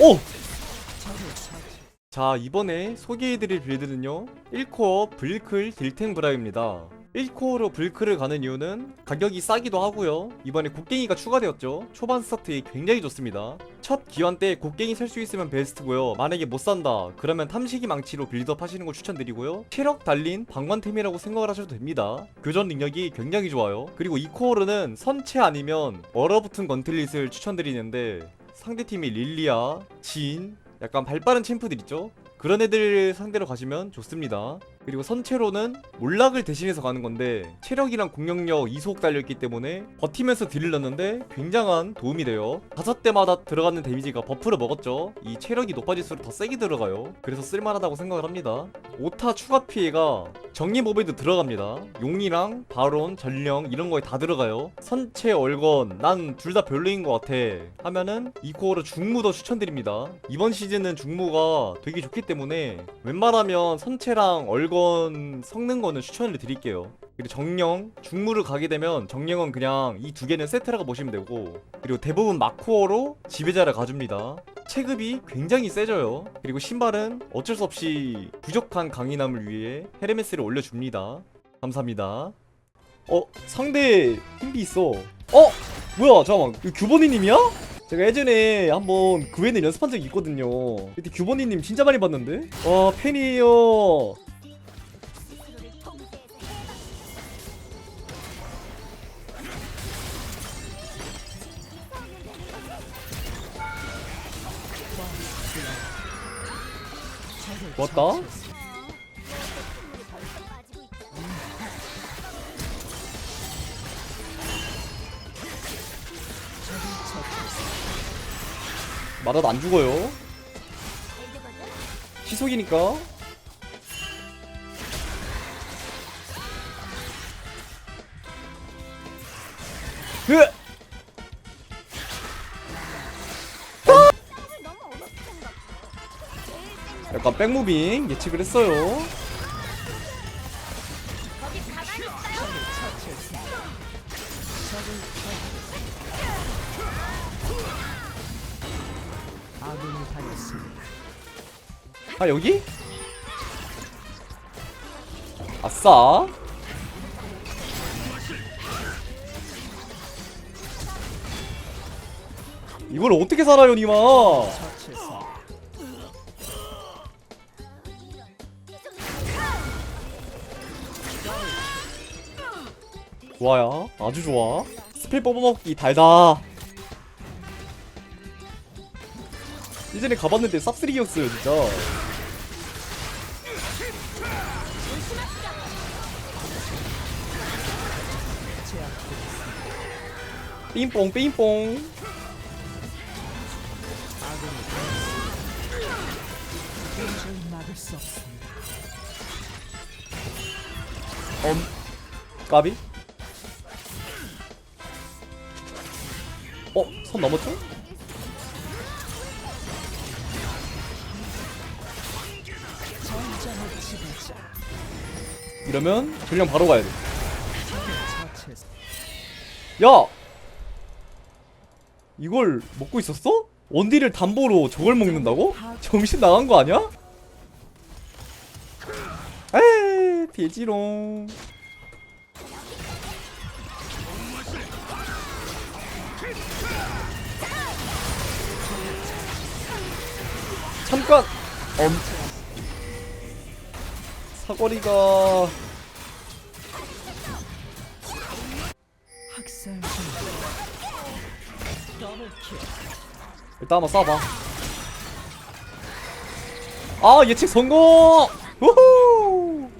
오! 자 이번에 소개해드릴 빌드는요 1코어 불클 딜탱 브라입니다. 1코어로 불클을 가는 이유는 가격이 싸기도 하고요. 이번에 곡괭이가 추가되었죠. 초반 스타트에 굉장히 좋습니다. 첫 기환 때 곡괭이 살 수 있으면 베스트고요. 만약에 못 산다 그러면 탐식이 망치로 빌드업 하시는 걸 추천드리고요. 체력 달린 방관템이라고 생각을 하셔도 됩니다. 교전 능력이 굉장히 좋아요. 그리고 2코어로는 선체 아니면 얼어붙은 건틀릿을 추천드리는데 상대팀이 릴리아, 진, 약간 발빠른 챔프들 있죠? 그런 애들 상대로 가시면 좋습니다. 그리고 선체로는 몰락을 대신해서 가는 건데 체력이랑 공격력 이속 달려있기 때문에 버티면서 딜을 넣는데 굉장한 도움이 돼요. 다섯 대마다 들어가는 데미지가 버프를 먹었죠. 이 체력이 높아질수록 더 세게 들어가요. 그래서 쓸만하다고 생각을 합니다. 오타 추가 피해가 정리 모베도 들어갑니다. 용이랑 바론, 전령 이런 거에 다 들어가요. 선체 얼건 난 둘 다 별로인 것 같아 하면은 이코어로 중무도 추천드립니다. 이번 시즌은 중무가 되게 좋기 때문에 웬만하면 선체랑 얼건 섞는 거는 추천을 드릴게요. 그리고 정령, 중무를 가게 되면 정령은 그냥 이 두 개는 세트라고 보시면 되고 그리고 대부분 마코어로 지배자를 가줍니다. 체급이 굉장히 세져요. 그리고 신발은 어쩔 수 없이 부족한 강인함을 위해 헤르메스를 올려줍니다. 감사합니다. 어 상대 힘비 있어. 어 뭐야 잠깐만 이거 규버니님이야? 제가 예전에 한번 그 외에는 연습한 적이 있거든요. 그때 규버니님 진짜 많이 봤는데. 와 팬이에요. 왔다. 맞아도 안 죽어요. 시속이니까. 으! 약간 백무빙 예측을 했어요. 아 여기? 아싸. 이걸 어떻게 살아요 니마? 좋아요. 아주 좋아. 스펠 뽑아먹기 달다 예전에 가봤는데 쌉쓰리기였어요 진짜 삥뽕 삥뽕 엄 까비 어? 선 넘었죠? 이러면 전령 바로 가야 돼. 야! 이걸 먹고 있었어? 원딜을 담보로 저걸 먹는다고? 정신 나간 거 아니야? 에이, 돼지롱. 잠깐! 엄. 사거리가 일단 한번 쏴봐. 아 예측 성공! 우후!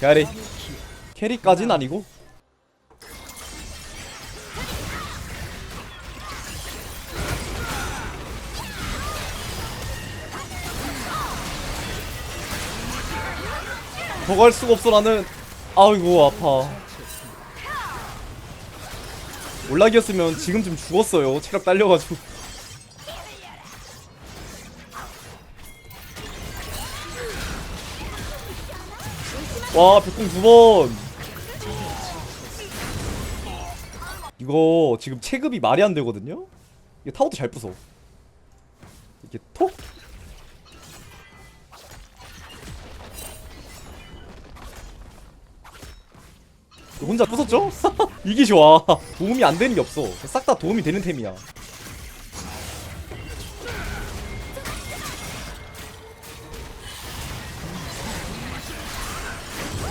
캐리. 캐리까진 아니고 할 수가 없어 나는. 아이고 아파. 올락이었으면 지금쯤 죽었어요. 체력 딸려가지고. 와 백공 두번. 이거 지금 체급이 말이 안 되거든요? 이게 타워도 잘 부숴. 이렇게 톡? 혼자 부쉈죠? 이게 좋아. 도움이 안 되는 게 없어. 싹 다 도움이 되는 템이야.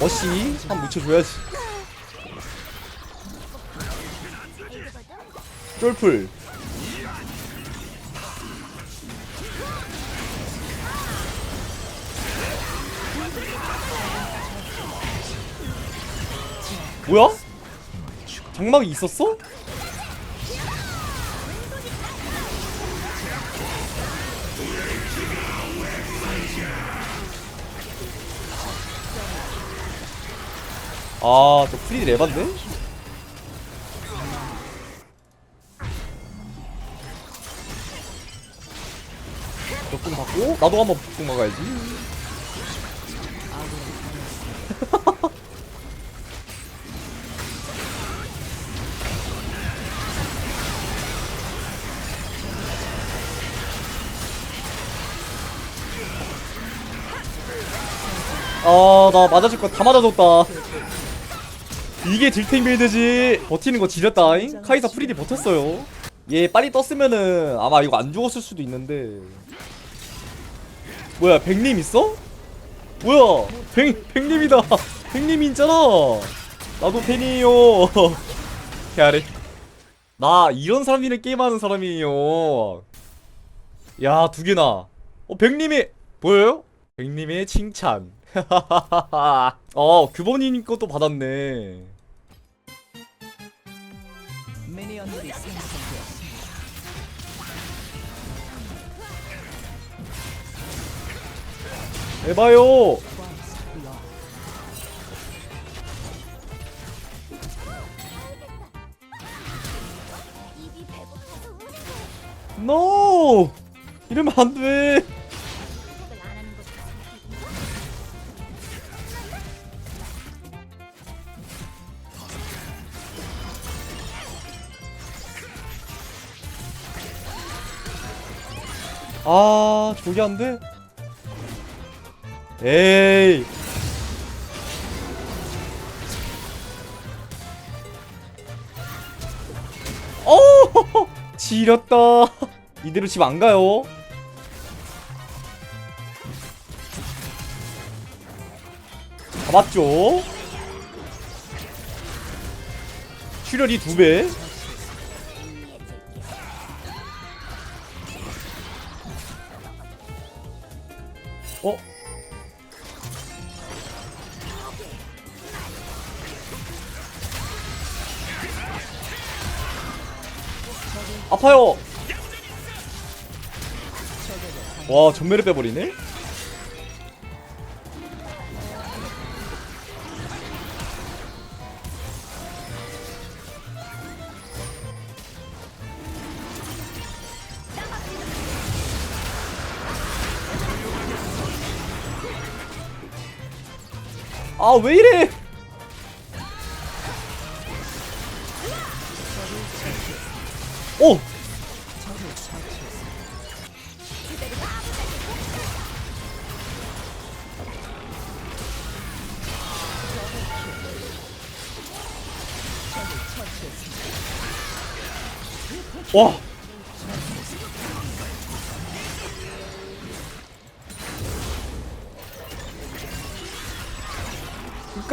머시 한 묻혀줘야지. 쫄풀 뭐야? 장막이 있었어? 아, 저 프리딜 에반데? 적궁 받고 나도 한번 적궁 막아야지. 아, 나 맞아줄 거 다 맞아줬다. 이게 딜탱 빌드지. 버티는 거 지렸다잉. 카이사 프리디 버텼어요. 얘 빨리 떴으면은 아마 이거 안 죽었을 수도 있는데. 뭐야, 백님 있어? 뭐야, 백, 백님이다. 백님이 있잖아. 나도 팬이에요. 개아래. 나 이런 사람이랑 게임하는 사람이에요. 야, 두 개나. 어, 백님이 보여요? 백님의 칭찬. 어, 규범님 것도 받았네. 미니언들이 생성되었습니다. 이러면 안 돼. 아, 저게 안 돼? 에이. 어! 지렸다. 이대로 집 안 가요. 잡았죠? 출혈이 두 배. 어? 아파요. 와 전멸을 빼버리네. 아 왜 이래? 오! 와!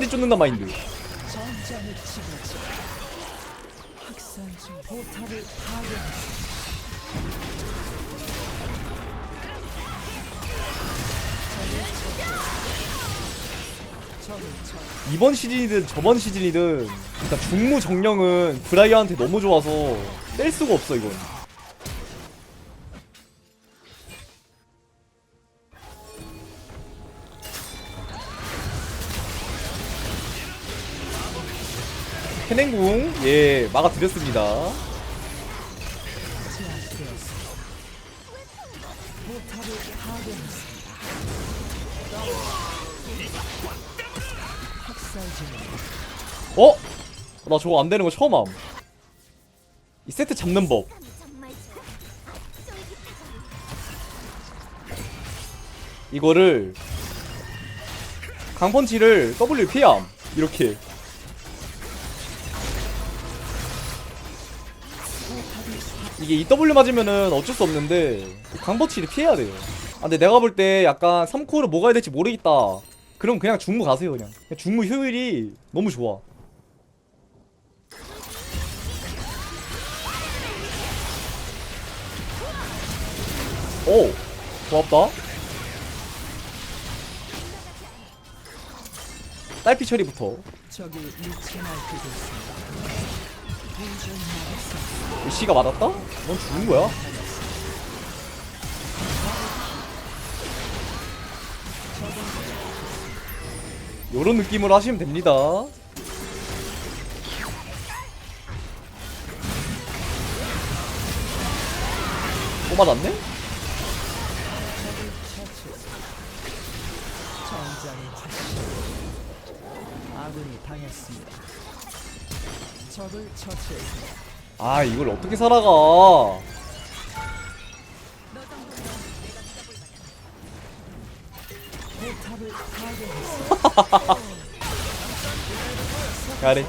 끝까지 쫓는다 마인드. 이번 시즌이든 저번 시즌이든 일단 중무 정령은 브라이어한테 너무 좋아서 뗄 수가 없어 이건. 캐냉궁 예 막아드렸습니다. 어? 나 저거 안 되는 거 처음 함. 이 세트 잡는 법. 이거를 강펀치를 W 피함 이렇게 이게 이 W 맞으면은 어쩔 수 없는데 강펀치를 피해야 돼요. 아 근데 내가 볼 때 약간 3코어를 뭐 가야 될지 모르겠다. 그럼 그냥 중무 가세요 그냥. 그냥 중무 효율이 너무 좋아. 오 고맙다. 딸피 처리부터 씨가 맞았다? 넌 죽은 거야? 요런 느낌으로 하시면 됩니다 또 맞았네? 아군이 당했습니다. 아 이걸 어떻게 살아가. 야래